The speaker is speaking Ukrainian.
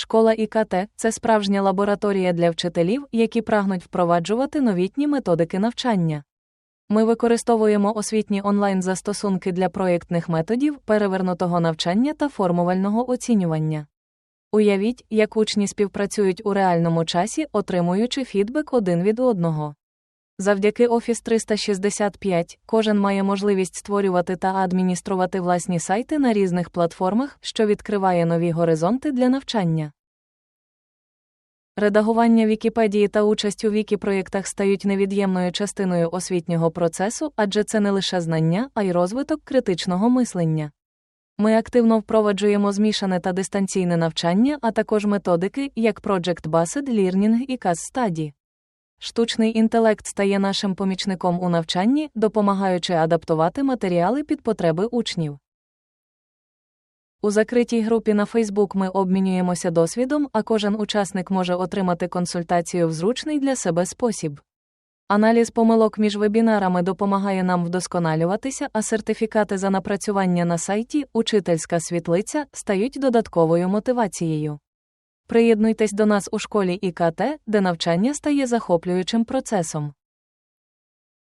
Школа ІКТ це справжня лабораторія для вчителів, які прагнуть впроваджувати новітні методики навчання. Ми використовуємо освітні онлайн-застосунки для проєктних методів, перевернутого навчання та формувального оцінювання. Уявіть, як учні співпрацюють у реальному часі, отримуючи фідбек один від одного. Завдяки Office 365 кожен має можливість створювати та адмініструвати власні сайти на різних платформах, що відкриває нові горизонти для навчання. Редагування Вікіпедії та участь у вікі-проєктах стають невід'ємною частиною освітнього процесу, адже це не лише знання, а й розвиток критичного мислення. Ми активно впроваджуємо змішане та дистанційне навчання, а також методики, як Project Based Learning і Case Study. Штучний інтелект стає нашим помічником у навчанні, допомагаючи адаптувати матеріали під потреби учнів. У закритій групі на Facebook ми обмінюємося досвідом, а кожен учасник може отримати консультацію в зручний для себе спосіб. Аналіз помилок між вебінарами допомагає нам вдосконалюватися, а сертифікати за напрацювання на сайті Учительська світлиця стають додатковою мотивацією. Приєднуйтесь до нас у школі ІКТ, де навчання стає захоплюючим процесом.